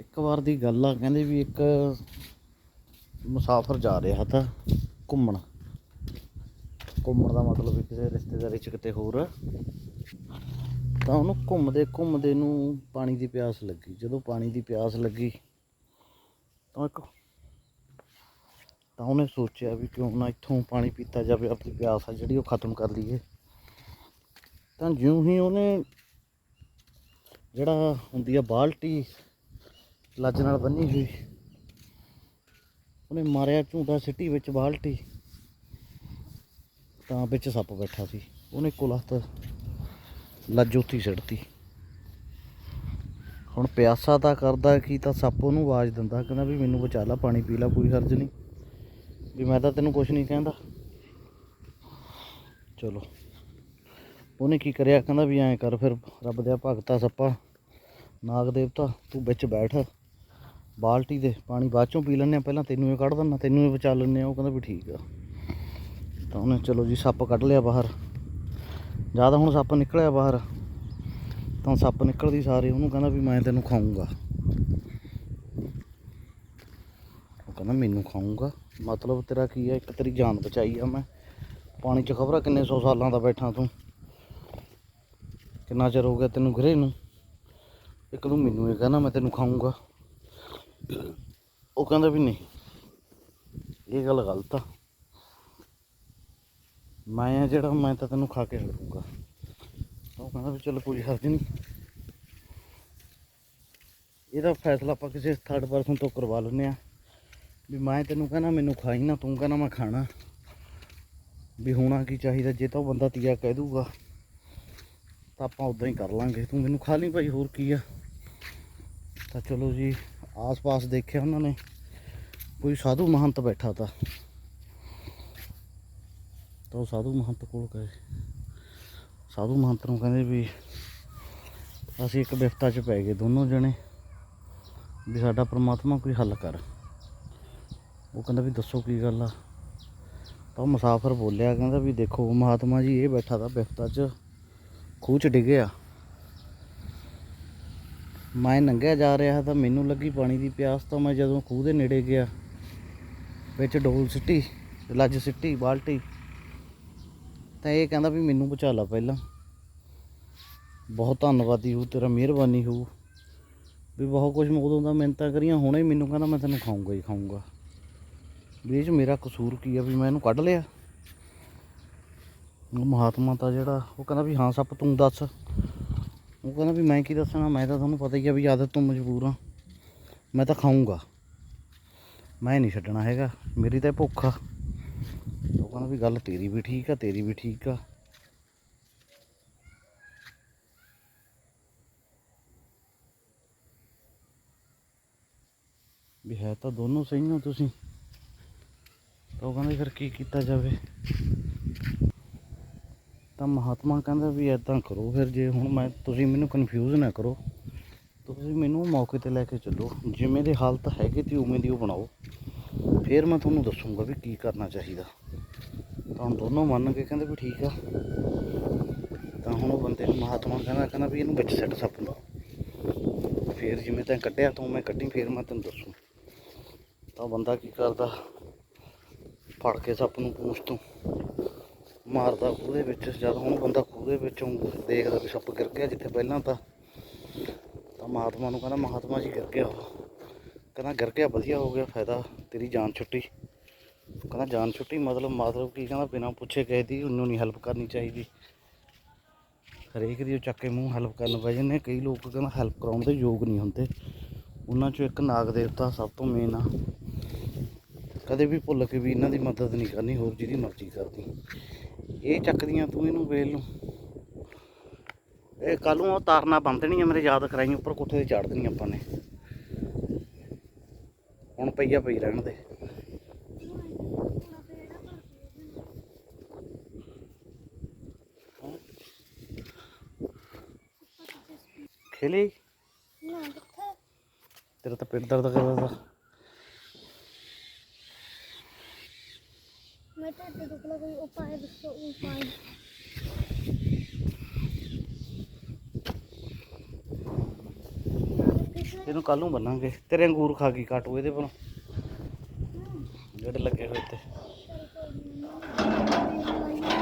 ਇੱਕ ਵਾਰ ਦੀ ਗੱਲ ਆ, ਕਹਿੰਦੇ ਵੀ ਇੱਕ ਮੁਸਾਫਰ ਜਾ ਰਿਹਾ ਤਾਂ ਘੁੰਮਣ। ਘੁੰਮਣ ਦਾ ਮਤਲਬ ਵੀ ਕਿਸੇ ਰਿਸ਼ਤੇਦਾਰੀ ਚ ਕਿਤੇ ਹੋਰ। ਤਾਂ ਉਹਨੂੰ ਘੁੰਮਦੇ ਘੁੰਮਦੇ ਨੂੰ ਪਾਣੀ ਦੀ ਪਿਆਸ ਲੱਗੀ। ਜਦੋਂ ਪਾਣੀ ਦੀ ਪਿਆਸ ਲੱਗੀ, ਤਾਂ ਇੱਕ ਤਾਂ ਉਹਨੇ ਸੋਚਿਆ ਵੀ ਕਿਉਂ ਨਾ ਇੱਥੋਂ ਪਾਣੀ ਪੀਤਾ ਜਾਵੇ, ਆਪਣੀ ਪਿਆਸ ਆ ਜਿਹੜੀ ਉਹ ਖਤਮ ਕਰ ਲਈਏ। ਤਾਂ ਜਿਉਂ ਹੀ ਉਹਨੇ ਜਿਹੜਾ ਹੁੰਦੀ ਆ ਬਾਲਟੀ ਲੱਜ ਨਾਲ ਬੰਨੀ ਹੋਈ ਉਹਨੇ ਮਾਰਿਆ ਝੂਟਾ ਸਿੱਟੀ ਵਿੱਚ ਬਾਲਟੀ। ਤਾਂ ਵਿੱਚ ਸੱਪ ਬੈਠਾ ਸੀ। ਉਹਨੇ ਕੋਲ ਹੱਥ ਲੱਜ ਉੱਤੀ ਸਿੱਟਤੀ ਹੁਣ ਪਿਆਸਾ ਤਾਂ ਕਰਦਾ ਕੀ ਤਾਂ ਸੱਪ ਉਹਨੂੰ ਆਵਾਜ਼ ਦਿੰਦਾ। ਕਹਿੰਦਾ ਵੀ ਮੈਨੂੰ ਬਚਾ ਲਾ, ਪਾਣੀ ਪੀ ਲੈ, ਕੋਈ ਹਰਜ ਨਹੀਂ। ਵੀ ਮੈਂ ਤਾਂ ਤੈਨੂੰ ਕੁਝ ਨਹੀਂ ਕਹਿੰਦਾ। ਚਲੋ। ਉਹਨੇ ਕੀ ਕਰਿਆ? ਕਹਿੰਦਾ ਵੀ ਐਂ ਕਰ ਫਿਰ, ਰੱਬ ਦੇ ਭਗਤਾ ਸੱਪਾ। ਨਾਗ ਦੇਵਤਾ ਤੂੰ ਵਿੱਚ ਬੈਠ। ਬਾਲਟੀ ਦੇ ਪਾਣੀ ਬਾਅਦ ਚੋਂ ਪੀ ਲੈਂਦੇ ਆ ਪਹਿਲਾਂ ਤੈਨੂੰ ਇਹ ਕੱਢ ਦਿੰਦਾ, ਤੈਨੂੰ ਇਹ ਬਚਾ ਲੈਂਦੇ ਆ ਉਹ ਕਹਿੰਦਾ ਵੀ ਠੀਕ ਆ। ਤਾਂ ਉਹਨੇ ਚਲੋ ਜੀ ਸੱਪ ਕੱਢ ਲਿਆ ਬਾਹਰ। ਜ਼ਿਆਦਾ ਹੁਣ ਸੱਪ ਨਿਕਲਿਆ ਬਾਹਰ। ਤਾਂ ਸੱਪ ਨਿਕਲਦੀ ਸਾਰੇ, ਉਹਨੂੰ ਕਹਿੰਦਾ ਵੀ ਮੈਂ ਤੈਨੂੰ ਖਾਊਂਗਾ। ਉਹ ਕਹਿੰਦਾ ਮੈਨੂੰ ਖਾਊਂਗਾ? ਮਤਲਬ ਤੇਰਾ ਕੀ ਹੈ ਇੱਕ ਤੇਰੀ ਜਾਨ ਬਚਾਈ ਆ ਮੈਂ। ਪਾਣੀ 'ਚ ਖਬਰਾਂ ਕਿੰਨੇ ਸੌ ਸਾਲਾਂ ਦਾ ਬੈਠਾ ਤੂੰ। ਕਿੰਨਾ ਚਿਰ ਹੋ ਗਿਆ ਤੈਨੂੰ ਘਰੇ ਨੂੰ? ਇੱਕ ਤੂੰ ਮੈਨੂੰ ਇਹ ਕਹਿੰਦਾ ਮੈਂ ਤੈਨੂੰ ਖਾਊਂਗਾ। ਉਹ ਕਹਿੰਦਾ ਵੀ ਨਹੀਂ, ਇਹ ਗੱਲ ਗਲਤ ਆ। ਮੈਂ ਜਿਹੜਾ ਮੈਂ ਤਾਂ ਤੈਨੂੰ ਖਾ ਕੇ ਹਟੂੰਗਾ। ਉਹ ਕਹਿੰਦਾ ਵੀ ਚਲੋ ਕੋਈ ਹਰਜ ਨਹੀਂ। ਇਹਦਾ ਫੈਸਲਾ ਆਪਾਂ ਕਿਸੇ ਥਰਡ ਪਰਸਨ ਤੋਂ ਕਰਵਾ ਲੈਂਦੇ ਆ। ਵੀ ਮੈਂ ਤੈਨੂੰ ਕਹਿੰਦਾ ਮੈਨੂੰ ਖਾਈ ਨਾ, ਤੂੰ ਕਹਿੰਦਾ ਮੈਂ ਖਾਣਾ। ਵੀ ਹੋਣਾ ਕੀ ਚਾਹੀਦਾ, ਜੇ ਤਾਂ ਉਹ ਬੰਦਾ ਤੀਆ ਕਹਿ ਦੂਗਾ, ਤਾਂ ਆਪਾਂ ਉਦਾਂ ਹੀ ਕਰ ਲਾਂਗੇ। ਤੂੰ ਮੈਨੂੰ ਖਾ ਲਈ ਭਾਈ, ਹੋਰ ਕੀ ਆ? ਤਾਂ ਚਲੋ ਜੀ। ਆਸ-ਪਾਸ ਦੇਖਿਆ ਉਹਨਾਂ ਨੇ, ਕੋਈ ਸਾਧੂ ਮਹੰਤ ਬੈਠਾ ਤਾ। ਤਾਂ ਉਹ ਸਾਧੂ ਮਹੰਤ ਕੋਲ ਗਏ। ਸਾਧੂ ਮਹੰਤ ਨੂੰ ਕਹਿੰਦੇ ਵੀ ਅਸੀਂ ਇੱਕ ਵਿਫਤਾ 'ਚ ਪੈ ਗਏ ਦੋਨੋਂ ਜਣੇ, ਵੀ ਸਾਡਾ ਪ੍ਰਮਾਤਮਾ ਕੋਈ ਹੱਲ ਕਰ। ਉਹ ਕਹਿੰਦਾ ਵੀ ਦੱਸੋ ਕੀ ਗੱਲ ਆ? ਤਾਂ ਉਹ ਮੁਸਾਫਰ ਬੋਲਿਆ, ਕਹਿੰਦਾ ਵੀ ਦੇਖੋ ਮਹਾਤਮਾ ਜੀ ਇਹ ਬੈਠਾ ਤਾ ਵਿਫਤਾ 'ਚ ਖੂਹ 'ਚ ਡਿੱਗਿਆ। ਮੈਂ ਨੰਗਿਆ ਜਾ ਰਿਹਾ ਤਾਂ ਮੈਨੂੰ ਲੱਗੀ ਪਾਣੀ ਦੀ ਪਿਆਸ ਤਾਂ ਮੈਂ ਜਦੋਂ ਖੂਹ ਦੇ ਨੇੜੇ ਗਿਆ, ਵਿੱਚ ਡੋਲ ਸਿੱਟੀ, ਲੱਜ ਸਿੱਟੀ, ਬਾਲਟੀ। ਤਾਂ ਇਹ ਕਹਿੰਦਾ ਵੀ ਮੈਨੂੰ ਬਚਾ ਲਾ ਪਹਿਲਾਂ। ਬਹੁਤ ਧੰਨਵਾਦੀ ਹੋ, ਤੇਰਾ ਮਿਹਰਬਾਨੀ ਹੋ। ਵੀ ਬਹੁਤ ਕੁਝ ਮੈਂ ਉਦੋਂ ਦਾ ਮਿਹਨਤਾਂ ਕਰੀਆਂ, ਹੁਣੇ ਹੀ ਮੈਨੂੰ ਕਹਿੰਦਾ ਮੈਂ ਤੈਨੂੰ ਖਾਊਂਗਾ ਹੀ ਖਾਊਂਗਾ। ਵੀ ਇਹ 'ਚ ਮੇਰਾ ਕਸੂਰ ਕੀ ਆ ਵੀ ਮੈਂ ਇਹਨੂੰ ਕੱਢ ਲਿਆ? ਮਹਾਤਮਾ ਤਾਂ ਜਿਹੜਾ, ਉਹ ਕਹਿੰਦਾ ਵੀ ਹਾਂ ਸੱਪ ਤੂੰ ਦੱਸ। ਉਹ ਕਹਿੰਦਾ ਵੀ ਮੈਂ ਕੀ ਦੱਸਣਾ, ਮੈਂ ਤਾਂ ਤੁਹਾਨੂੰ ਪਤਾ ਹੀ ਆ ਵੀ ਆਦਤ ਤੋਂ ਮਜਬੂਰ ਆ। ਮੈਂ ਤਾਂ ਖਾਊਂਗਾ। ਮੈਂ ਨਹੀਂ ਛੱਡਣਾ ਹੈਗਾ। ਮੇਰੀ ਤਾਂ ਭੁੱਖ ਆ। ਉਹ ਕਹਿੰਦਾ ਵੀ ਗੱਲ ਤੇਰੀ ਵੀ ਠੀਕ ਆ, ਤੇਰੀ ਵੀ ਠੀਕ ਆ। ਵੀ ਹੈ ਤਾਂ ਦੋਨੋਂ ਸਹੀ ਹੋ ਤੁਸੀਂ ਉਹ ਕਹਿੰਦੇ ਫਿਰ ਕੀ ਕੀਤਾ ਜਾਵੇ। ਤਾਂ ਮਹਾਤਮਾ ਕਹਿੰਦਾ ਵੀ ਐਦਾਂ ਕਰੋ ਫਿਰ ਜੇ ਹੁਣ ਮੈਂ, ਤੁਸੀਂ ਮੈਨੂੰ ਕਨਫਿਊਜ਼ ਨਾ ਕਰੋ। ਤੁਸੀਂ ਮੈਨੂੰ ਮੌਕੇ ਤੇ ਲੈ ਕੇ ਚੱਲੋ। ਜਿਵੇਂ ਦੇ ਹਾਲਤ ਹੈਗੇ ਤੇ ਉਵੇਂ ਦੀ ਉਹ ਬਣਾਓ। ਫਿਰ ਮੈਂ ਤੁਹਾਨੂੰ ਦੱਸੂਗਾ ਵੀ ਕੀ ਕਰਨਾ ਚਾਹੀਦਾ। ਤਾਂ ਹੁਣ ਦੋਨੋਂ ਮੰਨ ਕੇ ਕਹਿੰਦੇ ਵੀ ਠੀਕ ਆ। ਤਾਂ ਹੁਣ ਉਹ ਬੰਦੇ ਨੂੰ ਮਹਾਤਮਾ ਕਹਿੰਦਾ ਕਹਿੰਦਾ ਵੀ ਇਹਨੂੰ ਵਿੱਚ ਸੱਟ ਸੱਪ ਨੂੰ ਫਿਰ ਜਿਵੇਂ ਤੈਂ ਕੱਢਿਆ, ਤੂੰ ਮੈਂ ਕੱਢੀ, ਫਿਰ ਮੈਂ ਤੈਨੂੰ ਦੱਸੂ। ਤਾਂ ਉਹ ਬੰਦਾ ਕੀ ਕਰਦਾ? ਫੜ ਕੇ ਸੱਪ ਨੂੰ ਪੂਛ ਤੋਂ। ਮਾਰਦਾ ਖੂਹ ਦੇ ਵਿੱਚ, ਜਦ ਹੁਣ ਬੰਦਾ ਖੂਹ ਦੇ ਵਿੱਚੋਂ ਦੇਖਦਾ ਵੀ ਸੱਪ ਗਿਰ ਗਿਆ ਜਿੱਥੇ ਪਹਿਲਾਂ ਤਾਂ ਤਾਂ ਮਹਾਤਮਾ ਨੂੰ ਕਹਿੰਦਾ ਮਹਾਤਮਾ ਜੀ ਗਿਰ ਗਿਆ ਕਹਿੰਦਾ ਗਿਰ ਗਿਆ, ਵਧੀਆ ਹੋ ਗਿਆ, ਫਾਇਦਾ, ਤੇਰੀ ਜਾਨ ਛੁੱਟੀ। ਕਹਿੰਦਾ ਜਾਨ ਛੁੱਟੀ ਮਤਲਬ ਮਤਲਬ ਕੀ ਕਹਿੰਦਾ, ਬਿਨਾਂ ਪੁੱਛੇ ਕਹੇ ਦੀ ਉਹਨੂੰ ਨਹੀਂ ਹੈਲਪ ਕਰਨੀ ਚਾਹੀਦੀ। ਹਰੇਕ ਦੀ ਉਹ ਚੱਕੇ ਮੂੰਹ ਹੈਲਪ ਕਰਨ ਪੈ ਜਾਂਦੇ ਕਈ ਲੋਕ ਕਹਿੰਦਾ ਹੈਲਪ ਕਰਾਉਣ ਦੇ ਯੋਗ ਨਹੀਂ ਹੁੰਦੇ। ਉਹਨਾਂ ਚੋਂ ਇੱਕ ਨਾਗ ਦੇਵਤਾ ਸਭ ਤੋਂ ਮੇਨ ਆ। ਕਦੇ ਵੀ ਭੁੱਲ ਕੇ ਵੀ ਇਹਨਾਂ ਦੀ ਮਦਦ ਨਹੀਂ ਕਰਨੀ ਹੋਰ ਜਿਹਦੀ ਮਰਜ਼ੀ ਕਰਦੀ ਇਹ ਚੱਕਦੀਆਂ ਤੂੰ ਇਹਨੂੰ ਵੇਲ ਨੂੰ। ਇਹ ਕੱਲ ਨੂੰ ਉਹ ਤਾਰਨਾ ਬੰਦ ਨਹੀਂ ਆ ਮੇਰੇ ਯਾਦ ਕਰਾਈ ਉੱਪਰ ਕੋਠੇ ਤੇ ਚਾੜ ਦੇਣੀ ਆਪਾਂ ਨੇ। ਹੁਣ ਪਈਆ ਪਈ ਰਹਿਣ ਦੇ। ਖੇਲੀ? ਤੇਰਾ ਤਾਂ ਪੇਟ ਦਰਦ ਕਰਦਾ। ਮੈਂ ਤਾਂ ਤੇ ਦੁੱਖ ਕੋਈ ਉਪਾਏ ਦੱਸੋ ਉਪਾਏ ਇਹਨੂੰ ਕੱਲ ਨੂੰ ਬੰਨਾਂਗੇ। ਤੇਰੇ ਅੰਗੂਰ ਖਾ ਗਈ, ਕਾਟੂ ਇਹਦੇ ਪਰ ਜਿਹੜੇ ਲੱਗੇ ਹੋਏ ਤੇ